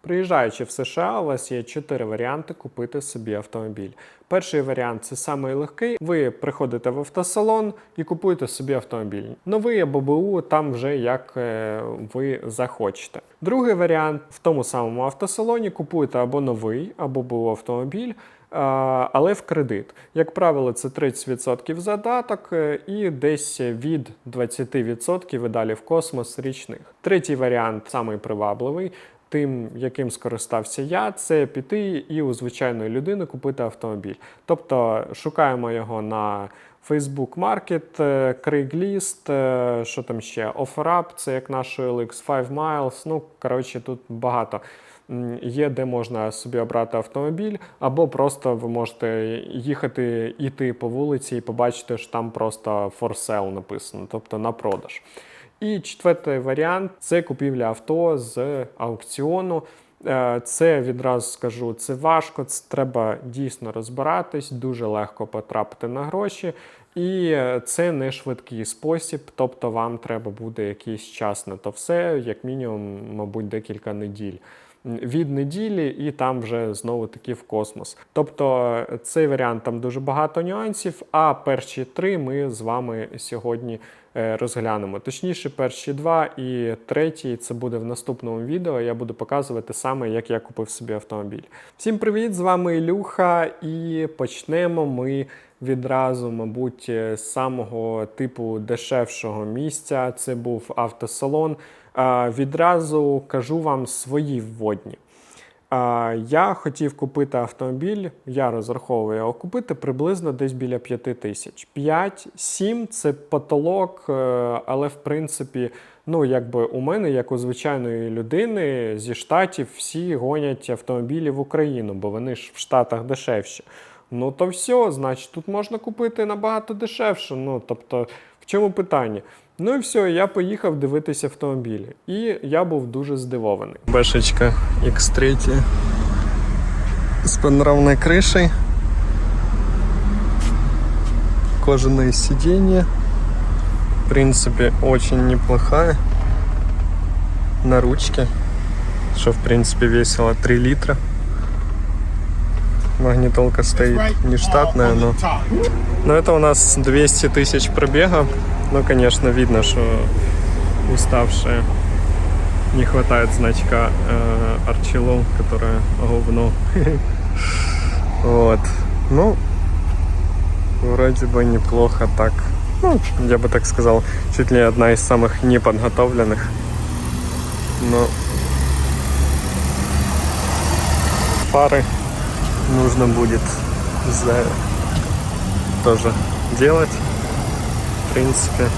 Приїжджаючи в США, у вас є чотири варіанти купити собі автомобіль. Перший варіант це самий легкий. Ви приходите в автосалон і купуєте собі автомобіль. Новий або БУ, там вже як е, ви захочете. Другий варіант в тому самому автосалоні купуєте або новий, або БУ автомобіль. Але в кредит. Як правило, це 30% задаток е, і десь від 20% і далі в космос річних. Третій варіант, самий привабливий, тим, яким скористався я, це піти і у звичайної людини купити автомобіль. Тобто шукаємо його на Facebook Market, е, Craigslist, е, що там ще, OfferUp, це як наш OLX, 5 Miles. Ну, коротше, тут багато. Є, де можна собі обрати автомобіль, або просто ви можете їхати, іти по вулиці і побачити, що там просто for sale написано, тобто на продаж. І четвертий варіант це купівля авто з аукціону. Е, Це відразу скажу, це важко, це треба дійсно розбиратись, дуже легко потрапити на гроші, і це не швидкий спосіб, тобто вам треба буде якийсь час на то все, як мінімум, мабуть, декілька неділь. Від неділі і там вже знову таки в космос. Тобто цей варіант там дуже багато нюансів. А перші три ми з вами сьогодні розглянемо. Точніше, перші два і третій це буде в наступному відео. Я буду показувати саме, як я купив собі автомобіль. Всім привіт! З вами Ілюха, і почнемо ми відразу, мабуть, е, з самого типу дешевшого місця. Це був автосалон. Відразу кажу вам свої вводні. Я хотів купити автомобіль, я розраховую його купити приблизно десь біля 5 тисяч. 5-7 це потолок, е, але в принципі, ну якби у мене, як у звичайної людини зі штатів, всі гонять автомобілі в Україну, бо вони ж в Штатах дешевші. Ну то все, значить, тут можна купити набагато дешевше. Ну тобто, чому питання? Ну і все, я поїхав дивитися автомобілі. І я був дуже здивований. Бешечка X3 з панорамной крышей. Кожаное сиденье. В принципе, очень неплохая. На ручке. Что, в принципе, весило 3 литра. Магнитолка стоит не штатная, но... Но это у нас 200 тысяч пробега. Ну, конечно, видно, что уставшие. Не хватает значка э, Archillo, которое говно. Вот. Ну, вроде бы неплохо так. Ну, я бы так сказал, чуть ли одна из самых неподготовленных. Но фары нужно будет за... тоже делать. В принципе,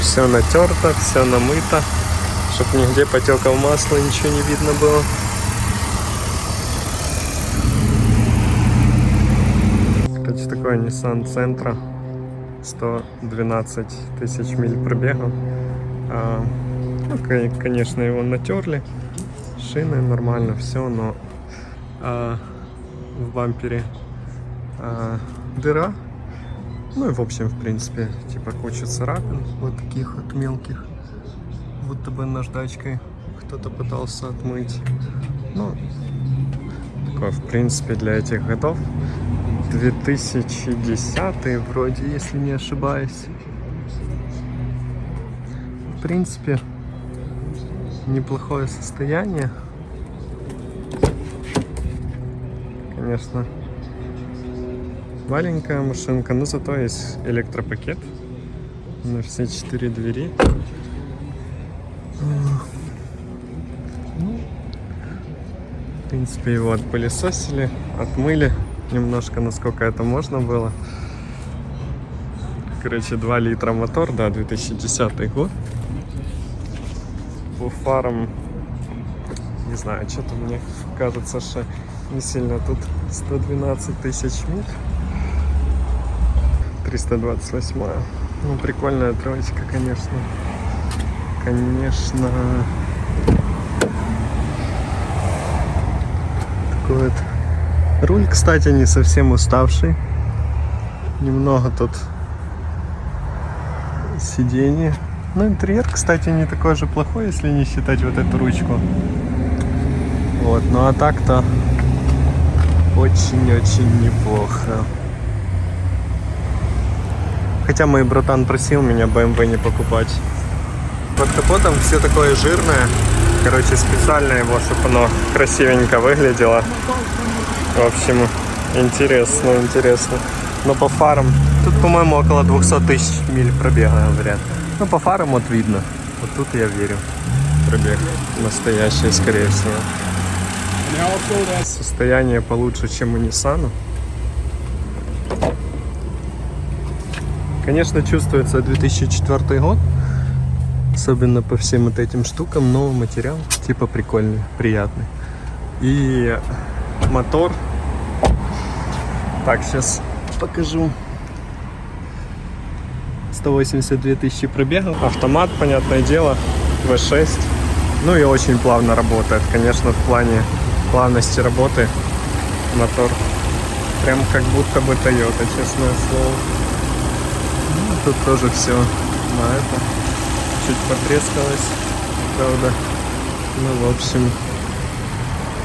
все натерто, все намыто, чтобы нигде потеков масла ничего не видно было. Короче, такой Nissan Sentra 112 тысяч миль пробега. А, ну, кон- конечно, его натерли. Шины нормально, все, но а, в бампере а, дыра. Ну и в общем, в принципе, типа куча царапин, вот таких вот мелких. Будто бы наждачкой кто-то пытался отмыть. Ну, такое, в принципе, для этих годов. 2010 вроде, если не ошибаюсь. В принципе, неплохое состояние. Конечно, маленькая машинка, но зато есть электропакет на все четыре двери. В принципе, его отпылесосили, отмыли немножко, насколько это можно было. Короче, 2 литра мотор, да, 2010 год. По фарам, не знаю, что-то мне кажется, что не сильно тут 112 тысяч миль. 328. Ну, прикольная троечка, конечно. Конечно. Такой вот. Руль, кстати, не совсем уставший. Немного тут сиденье. Ну, интерьер, кстати, не такой же плохой, если не считать вот эту ручку. Вот, ну а так-то очень-очень неплохо. Хотя мой братан просил меня BMW не покупать. Под капотом все такое жирное. Короче, специально его, чтобы оно красивенько выглядело. В общем, интересно, интересно. Но по фарам, тут, по-моему, около 200 тысяч миль пробега, говорят. Ну, по фарам вот видно. Вот тут я верю. Пробег настоящий, скорее всего. Состояние получше, чем у Nissan. Конечно, чувствуется 2004 год. Особенно по всем вот этим штукам. Но материал типа прикольный, приятный. И мотор. Так, сейчас покажу. 182 тысячи пробегов. Автомат, понятное дело. V6. Ну и очень плавно работает. Конечно, в плане плавности работы мотор прям как будто бы Toyota, честное слово. Ну, тут тоже все на это. Чуть потрескалось, правда. Ну, в общем,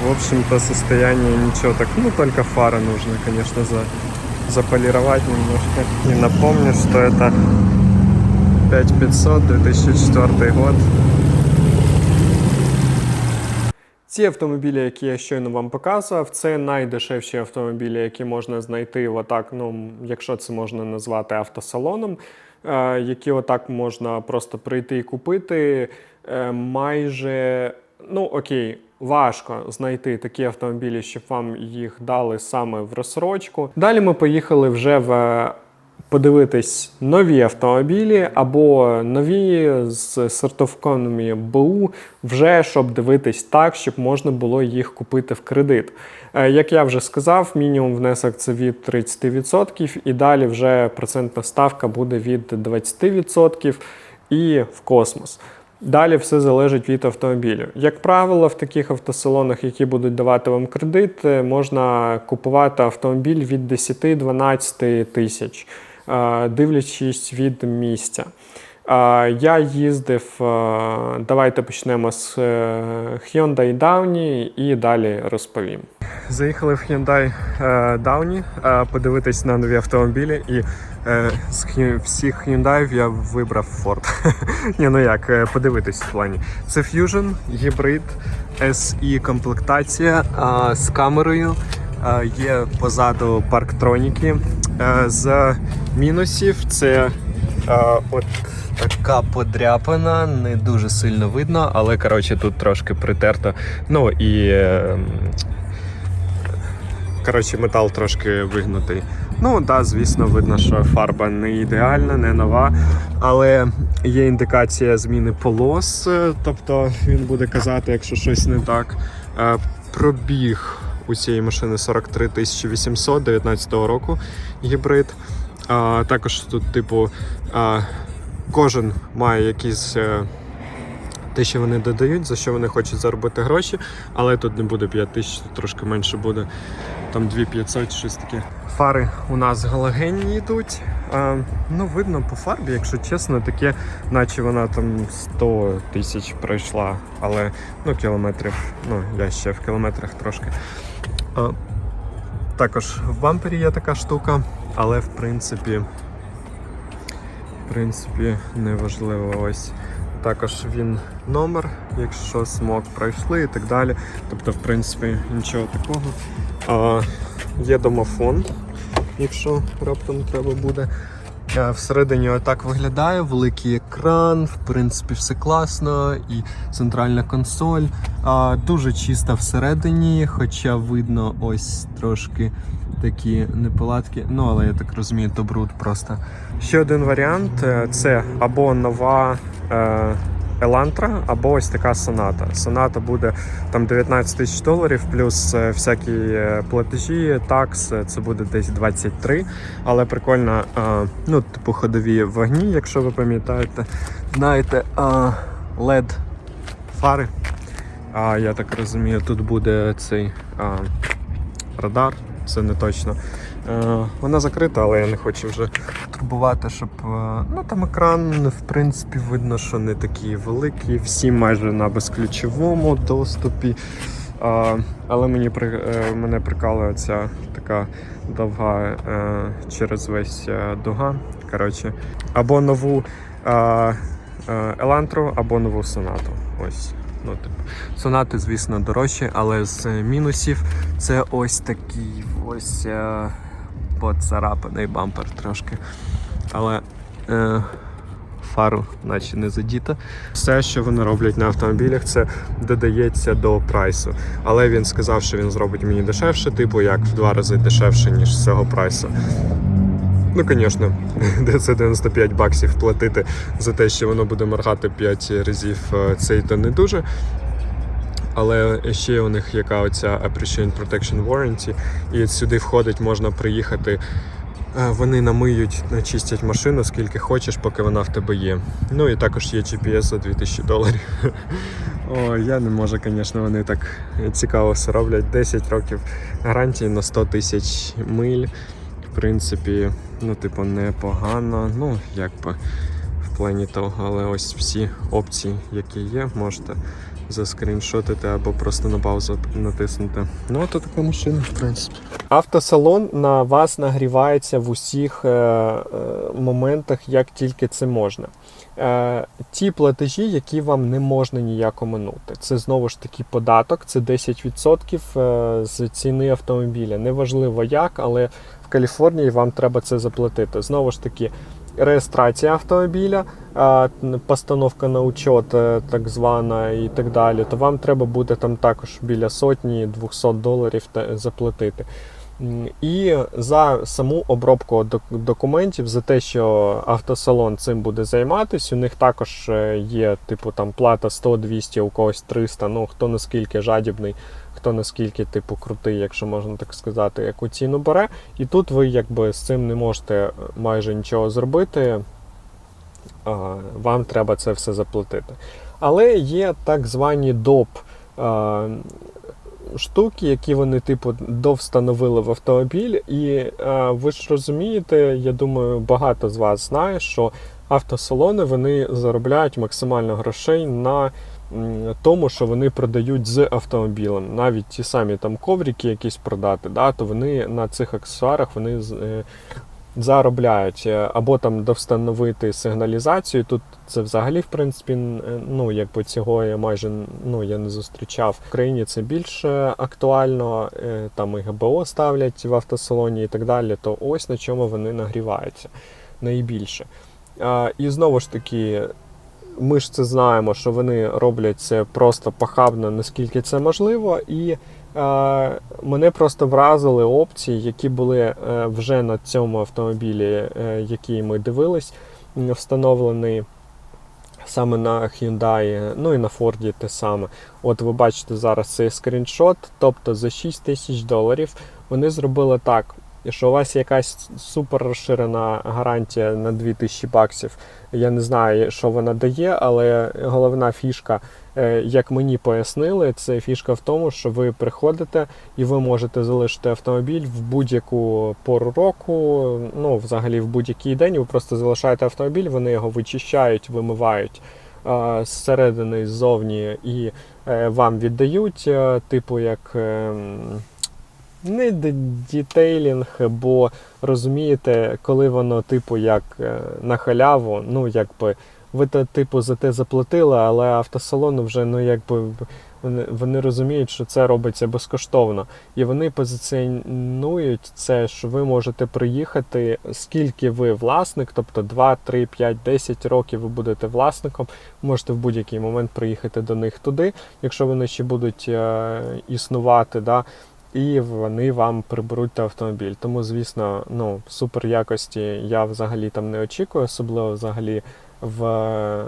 в общем-то состояние ничего так. Ну, только фары нужно, конечно, за, заполировать немножко. И напомню, что это 5500, 2004 год. Ці автомобілі, які я щойно вам показував, це найдешевші автомобілі, які можна знайти отак, ну, якщо це можна назвати автосалоном, е, які отак можна просто прийти і купити. Е, майже, ну окей, важко знайти такі автомобілі, щоб вам їх дали саме в розсрочку. Далі ми поїхали вже в подивитись нові автомобілі або нові з сертифікованими БУ, вже щоб дивитись так, щоб можна було їх купити в кредит. Е, Як я вже сказав, мінімум внесок це від 30%, і далі вже процентна ставка буде від 20% і в космос. Далі все залежить від автомобілю. Як правило, в таких автосалонах, які будуть давати вам кредит, е, можна купувати автомобіль від 10-12 тисяч, дивлячись від місця. Е, Я їздив, е, давайте почнемо з е, Hyundai Downy і далі розповім. Заїхали в Hyundai е, Downy е, подивитись на нові автомобілі, і е, з всіх Hyundai я вибрав Ford. Ні, ну як, е, подивитись в плані. Це Fusion, гібрид, SE комплектація е, з камерою. Є позаду парктроніки. Е, З мінусів це е, от така подряпана, не дуже сильно видно, але коротше тут трошки притерто. Ну і е, Коротше, метал трошки вигнутий. Ну, так, да, звісно, видно, що фарба не ідеальна, не нова, але є індикація зміни полос, е, тобто він буде казати, якщо щось не так. Пробіг у цієї машини 43 800 19 року гібрид. А, також тут, типу, а, кожен має якісь. е, те, що вони додають, за що вони хочуть заробити гроші, але тут не буде 5 тисяч, трошки менше буде. Там 2500, щось таке. Фари у нас галогенні йдуть. А, ну, видно по фарбі, якщо чесно, таке, наче вона там 100 тисяч пройшла, але ну, кілометрів, ну, я ще в кілометрах трошки. Також в бампері є така штука, але в принципі, в принципі, неважливо ось. Також він номер, якщо смок пройшли і так далі. Тобто, в принципі, нічого такого. А, є домофон, якщо раптом треба буде. Е, Всередині отак виглядає, великий екран, в принципі, все класно, і центральна консоль. Дуже чисто всередині, хоча видно ось трошки такі неполадки. Ну, але я так розумію, то бруд просто. Ще один варіант е, це або нова. Елантра або ось така соната. Соната буде там 19 тисяч доларів, плюс е, всякі е, платежі, такс, е, це буде десь 23. Але прикольно, ну, типу ходові вогні, якщо ви пам'ятаєте. Знаєте, LED фари. А я так розумію, тут буде цей радар, це не точно. Е, Вона закрита, але я не хочу вже турбувати, щоб. е, Ну там екран, в принципі, видно, що не такий великий. Всі майже на безключовому доступі. А, але мені при, е, мене прикалує ця така довга е, через весь е, дуга. Коротше, або нову е, Елантру, або нову сонату. Ось. Ну, типу. Сонати, звісно, дорожчі, але з мінусів це ось такий ось е, поцарапаний бампер трошки. Але е, фару наче не задіта. Все, що вони роблять на автомобілях, це додається до прайсу. Але він сказав, що він зробить мені дешевше, типу як в два рази дешевше, ніж з цього прайсу. Ну, звісно, це 95 баксів платити за те, що воно буде моргати 5 разів, е, це і то не дуже. Але ще у них яка оця Appreciation Protection Warranty, і сюди входить, можна приїхати. е, Вони намиють, начистять машину скільки хочеш, поки вона в тебе є. Ну і також є GPS за 2000 доларів. О, я не можу, звісно, вони так цікаво все роблять. 10 років гарантії на 100 тисяч миль. Принципі, ну, типу, непогано. Ну, як би в плані того, але ось всі опції, які є, можете заскріншотити або просто на паузу натиснути. Ну, то така машина, в принципі. Автосалон на вас нагрівається в усіх е, е, моментах, як тільки це можна. Е, ті платежі, які вам не можна ніяк оминути. Це знову ж таки податок, це 10% е, з ціни автомобіля. Неважливо як, але в Каліфорнії вам треба це заплатити. Знову ж таки, реєстрація автомобіля, а, постановка на учет, е, так звана, і так далі, то вам треба буде там також біля сотні 200 доларів те- заплатити. І за саму обробку документів, за те, що автосалон цим буде займатися, у них також е, є типу там плата 100-200, у когось 300, ну хто наскільки жадібний, хто наскільки типу крутий, якщо можна так сказати, яку ціну бере. І тут ви якби з цим не можете майже нічого зробити. Вам треба це все заплатити. Але є так звані доп а, штуки, які вони, типу, довстановили в автомобіль. І а, ви ж розумієте, я думаю, багато з вас знає, що автосалони вони заробляють максимально грошей на тому, що вони продають з автомобілем. Навіть ті самі там коврики якісь продати, да, то вони на цих аксесуарах вони е, заробляють. Е, Або там довстановити сигналізацію. Тут це взагалі, в принципі, е, ну якби цього я майже ну, я не зустрічав. В Україні це більш актуально, е, там і ГБО ставлять в автосалоні і так далі. То ось на чому вони нагріваються найбільше. І знову ж таки, ми ж це знаємо, що вони роблять це просто похабно, наскільки це можливо, і мене просто вразили опції, які були е, вже на цьому автомобілі, е, який ми дивились, встановлений саме на Hyundai, ну і на Ford те саме. От ви бачите зараз цей скріншот, тобто за 6 тисяч доларів вони зробили так. Що у вас якась супер розширена гарантія на 2000 баксів. Я не знаю, що вона дає, але головна фішка, е, як мені пояснили, це фішка в тому, що ви приходите і ви можете залишити автомобіль в будь-яку пору року, ну взагалі в будь-який день. Ви просто залишаєте автомобіль, вони його вичищають, вимивають е, зсередини, ззовні і е, вам віддають, типу як. Не дітейлінг, бо розумієте, коли воно, типу, як е, на халяву, ну якби ви то, типу, за те заплатили, але автосалони вже ну якби вони, вони розуміють, що це робиться безкоштовно. І вони позиціонують це, що ви можете приїхати, скільки ви власник, тобто 2, 3, 5, 10 років ви будете власником, можете в будь-який момент приїхати до них туди, якщо вони ще будуть е, існувати. Да, і вони вам приберуть автомобіль. Тому, звісно, ну, супер якості я взагалі там не очікую, особливо взагалі в е,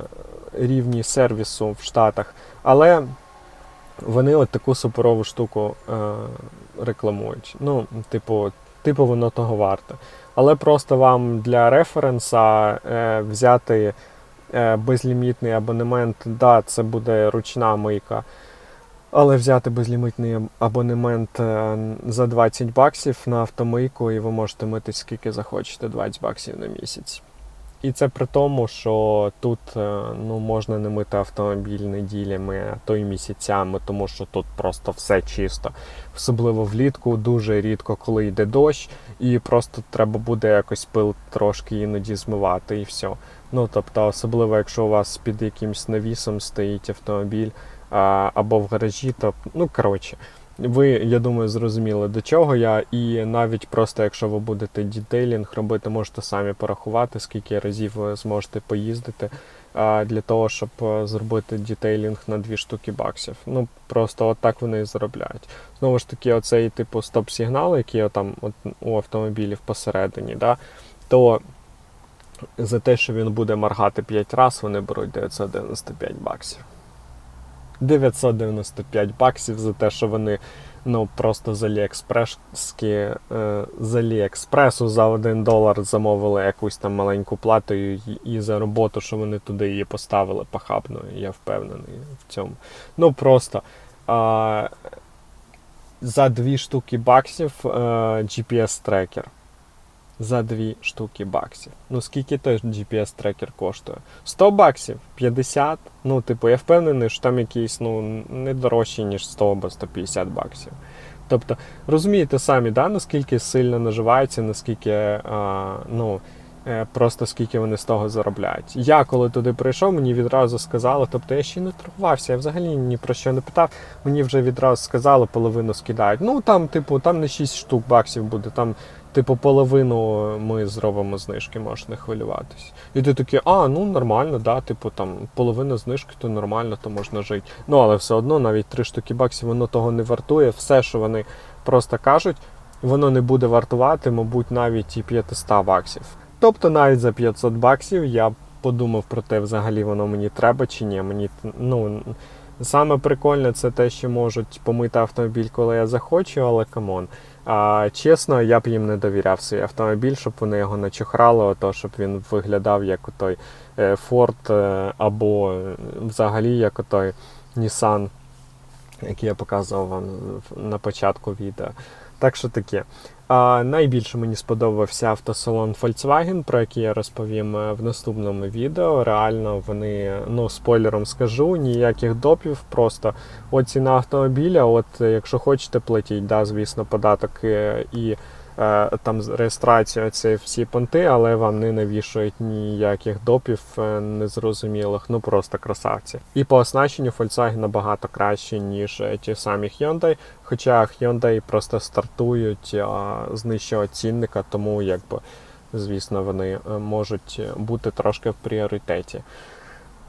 рівні сервісу в Штатах. Але вони от таку суперову штуку е, рекламують. Ну, типу, типу, воно того варте. Але просто вам для референса е, взяти е, безлімітний абонемент, да, це буде ручна мийка. Але взяти безлімітний абонемент е, за 20 баксів на автомийку, і ви можете мити скільки захочете, 20 баксів на місяць. І це при тому, що тут е, ну, можна не мити автомобіль неділями, а то й місяцями, тому що тут просто все чисто. Особливо влітку, дуже рідко, коли йде дощ, і просто треба буде якось пил трошки іноді змивати і все. Ну тобто, особливо, якщо у вас під якимсь навісом стоїть автомобіль або в гаражі, то ну коротше. Ви, я думаю, зрозуміли до чого я, і навіть просто якщо ви будете дітейлінг робити, можете самі порахувати, скільки разів ви зможете поїздити для того, щоб е, зробити дітейлінг на дві штуки баксів. Ну просто от так вони і заробляють. Знову ж таки, оцей типу стоп-сигнал, який там от, у автомобілів посередині, да, то за те, що він буде моргати 5 разів, вони беруть 995 баксів. 995 баксів за те, що вони ну просто з Аліекспрески, е, з Аліекспресу за 1 долар замовили якусь там маленьку плату і, за роботу, що вони туди її поставили похабно, я впевнений в цьому. Ну просто а, за дві штуки баксів е, GPS-трекер. За дві штуки баксів. Ну скільки той GPS-трекер коштує? 100 баксів, 50. Ну, типу, я впевнений, що там якийсь ну, не дорожчий, ніж 100 або 150 баксів. Тобто, розумієте самі, да, наскільки сильно наживаються, наскільки а, ну, е, просто скільки вони з того заробляють. Я коли туди прийшов, мені відразу сказали, тобто я ще не торгувався, я взагалі ні про що не питав. Мені вже відразу сказали, половину скидають. Ну там, типу, там не 6 штук баксів буде, там Типу, половину ми зробимо знижки, можеш не хвилюватись. І ти такий, а, ну нормально, да, типу там половина знижки, то нормально, то можна жити. Ну, але все одно навіть 3 штуки баксів воно того не вартує. Все, що вони просто кажуть, воно не буде вартувати, мабуть, навіть і 500 баксів. Тобто навіть за 500 баксів я подумав про те, взагалі воно мені треба чи ні. Мені ну. Саме прикольне це те, що можуть помити автомобіль, коли я захочу, але камон. А чесно, я б їм не довіряв свій автомобіль, щоб вони його не чохрали, ото щоб він виглядав як той Ford е, або е, взагалі як той Nissan, який я показував вам на початку відео. Так що таке. А найбільше мені сподобався автосалон Volkswagen, про який я розповім е, в наступному відео. Реально, вони, ну, спойлером скажу, ніяких допів, просто от ціна автомобіля. От якщо хочете, платіть, да, звісно, податок е, і е, там реєстрацію, це всі понти, але вам не навішують ніяких допів е, незрозумілих, ну просто красавці. І по оснащенню Volkswagen набагато краще, ніж е, ті самі Hyundai. Хоча Hyundai просто стартують з нижчого цінника, тому якби. Звісно, вони е, можуть бути трошки в пріоритеті.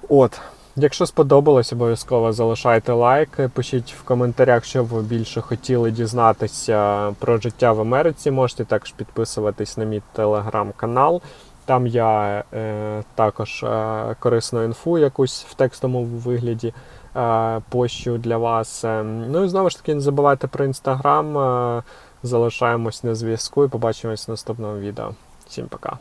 От, якщо сподобалось, обов'язково залишайте лайк. Пишіть в коментарях, що ви більше хотіли дізнатися про життя в Америці. Можете також підписуватись на мій телеграм-канал. Там я е, також е, корисну інфу якусь в текстовому вигляді е, пощу для вас. Е, Ну і знову ж таки, не забувайте про інстаграм. Е, залишаємось на зв'язку і побачимось в наступному відео. Всім пока.